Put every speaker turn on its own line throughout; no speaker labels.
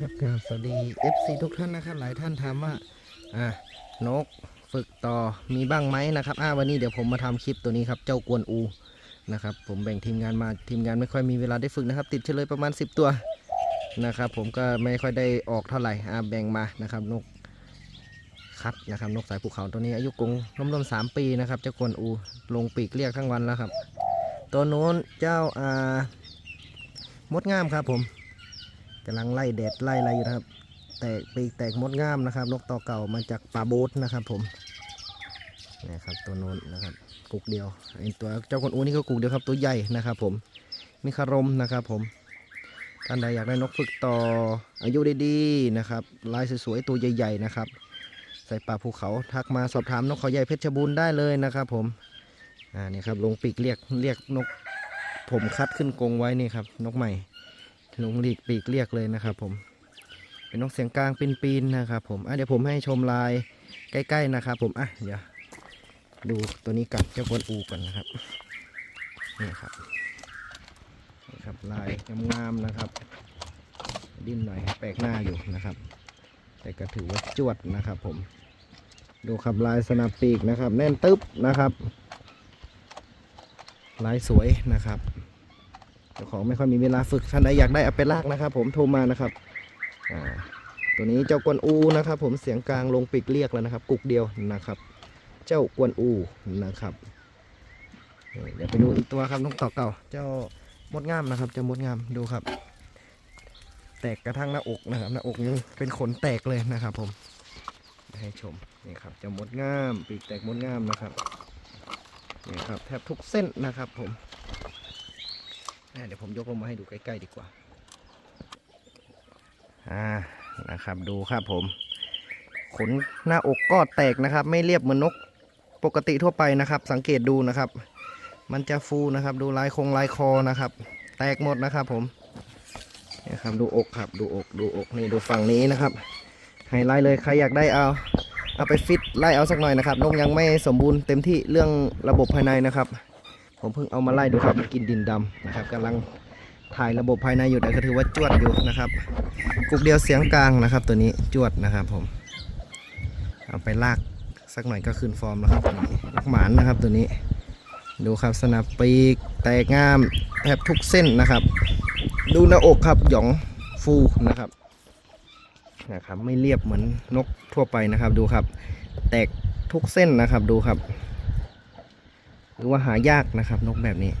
ครับสวัสดี FC ทุกท่านนะครับ หลายท่านถามว่าอ่านกฝึกต่อมีบ้างไหมนะครับอ่าวันนี้เดี๋ยวผมมาทำคลิปตัวนี้ครับ เจ้ากวนอูนะครับ ผมแบ่งทีมงานมาทีมงานไม่ค่อยมีเวลาได้ฝึกนะครับ ติดเฉลยประมาณ 10 ตัวนะครับ ผมก็ไม่ค่อยได้ออกเท่าไหร่อ่าแบ่งมานะครับ นกคัดนะครับ นกสายภูเขาตัวนี้อายุกรงร่วมๆสามปีนะครับ เจ้ากวนอู ลงปีกเรียกทั้งวันแล้วครับ ตัวโน้นเจ้าอ่ามดงามครับผม กำลังไล่แดดไล่อะไรอยู่นะครับ แตกปีกแตกมดงามนะครับ นกต่อเก่ามาจากป่าโบสนะครับ ผมนี่ครับตัวโน้นนะครับกุกเดียวไอตัวเจ้าคนอูนี่ก็กุกเดียวครับ ตัวใหญ่นะครับ ผมมีคารมนะครับ ผมท่านใดอยากได้นกฝึกต่ออายุดีๆนะครับลายสวยๆตัวใหญ่ ๆนะครับ ใส่ป่าภูเขาทักมาสอบถามนกเขาใหญ่เพชรบูรณ์ได้เลยนะครับ ผมอ่านี่ครับลงปีกเรียกเรียกนกผมคัดขึ้นกรงไว้นี่ครับ นกใหม่ ลงหลีกปีกเรียกเลยนะครับ ผม เป็นนกเสียงกลางปีนปีนๆนะครับ ผมอะเดี๋ยวผมให้ชมลายใกล้ ๆนะครับผมอะเดี๋ยวดูตัวนี้กันเจ้ากวนอูก่อนนะครับนี่ครับนี่ครับลายงามๆนะครับ ดิ้นหน่อยแปลกหน้าอยู่นะครับ แต่ก็ถือว่าจวดนะครับ ผม ดูครับลายสนับปีกนะครับ แน่นตึ๊บนะครับลายสวยนะครับ เจ้าของไม่ค่อยมีเวลาฝึกท่านใดอยากได้เอาไปลากนะครับ ผมโทรมานะครับตัวนี้เจ้ากวนอูนะครับ ผมเสียงกลางลงปีกเรียกแล้วนะครับ กุกเดียวนะครับ เจ้ากวนอูนะครับเดี๋ยวไปดูอีกตัวครับนกต่อเก่า เจ้ามดงามนะครับ เจ้ามดงามดูครับ แตกกระทั่งหน้าอกนะครับหน้าอกยังเป็นขนแตกเลยนะครับ ผมให้ชมนี่ครับเจ้ามดงาม ปีกแตกมดงามนะครับนี่ครับแทบทุกเส้นนะครับ ผม เดี๋ยวผมยกลงมาให้ดูใกล้ๆดีกว่า อ่า นะครับดูครับผม ขนหน้าอกก็แตกนะครับ ไม่เรียบเหมือนนกปกติทั่วไปนะครับ สังเกตดูนะครับ มันจะฟูนะครับ ดูลายคงลายคอนะครับ แตกหมดนะครับผมนี่ครับดูอกครับดูอกดูอกนี่ดูฝั่งนี้นะครับไฮไลท์เลยใครอยากได้เอาเอาไปฟิตไล่เอาสักหน่อยนะครับนกยังไม่สมบูรณ์เต็มที่เรื่องระบบภายในนะครับ ผมเพิ่งเอามาไล่ดูครับมันกินดินดำนะครับกำลังถ่ายระบบภายในอยู่แต่ก็ถือว่าจวดอยู่นะครับกุกเดียวเสียงกลางนะครับ ตัวนี้จวดนะครับผมเอาไปลากสักหน่อยก็ขึ้นฟอร์มแล้วครับนลักหมานนะครับตัวนี้ดูครับสนับปีกแตกงามแทบทุกเส้นนะครับ ดูหน้าอกครับหยองฟูนะครับนะครับไม่เรียบเหมือนนกทั่วไปนะครับ ดูครับ แตกทุกเส้นนะครับดูครับ หรือว่าหายากนะครับ นกแบบนี้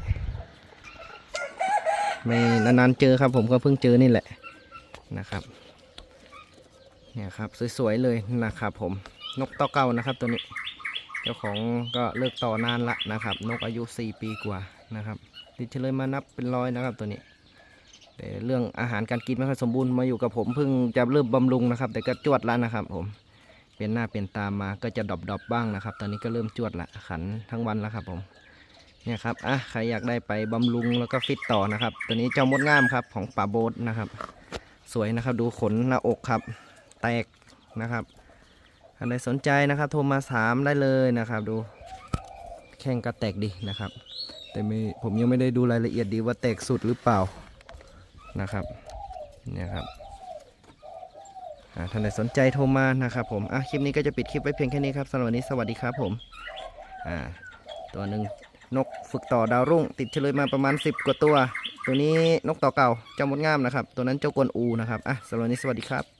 ไม่นานๆเจอครับ ผมก็เพิ่งเจอนี่แหละนะครับ เนี่ยครับสวยๆเลยนะครับ ผมนกต่อเก่านะครับ ตัวนี้ เจ้าของก็เลิกต่อนานละนะครับ นกอายุ 4 ปีกว่านะครับติดเฉลยมานับเป็นร้อยนะครับตัวนี้แต่เรื่องอาหารการกินไม่ค่อยสมบูรณ์มาอยู่กับผมเพิ่งจะเริ่มบำรุงนะครับ แต่ก็จวดแล้วนะครับผม เป็นหน้าเป็นตามมาก็จะดรอปๆบ้างนะครับ ตอนนี้ก็เริ่มจวดละขันทั้งวันแล้วครับผมเนี่ยครับอะใครอยากได้ไปบำรุงแล้วก็ฟิตต่อนะครับ ตัวนี้เจ้ามดงามครับของป่าโบสนะครับ สวยนะครับดูขนหน้าอกครับ แตกนะครับท่านใดสนใจนะครับ โทรมาถามได้เลยนะครับ ดูแข้งก็แตกดีนะครับ แต่ไม่ผมยังไม่ได้ดูรายละเอียดดีว่าแตกสุดหรือเปล่านะครับเนี่ยครับ ท่านใดสนใจโทรมานะครับผมอะคลิปนี้ก็จะปิดคลิปไว้เพียงแค่นี้ครับสำหรับวันนี้สวัสดีครับผมอ่าตัวหนึ่งนกฝึกต่อดาวรุ่ง ติดเฉลยมาประมาณ 10 กว่าตัว ตัวนี้นกต่อเก่าเจ้ามดงามนะครับ ตัวนั้นเจ้ากวนอูนะครับอะสำหรับวันนี้สวัสดีครับ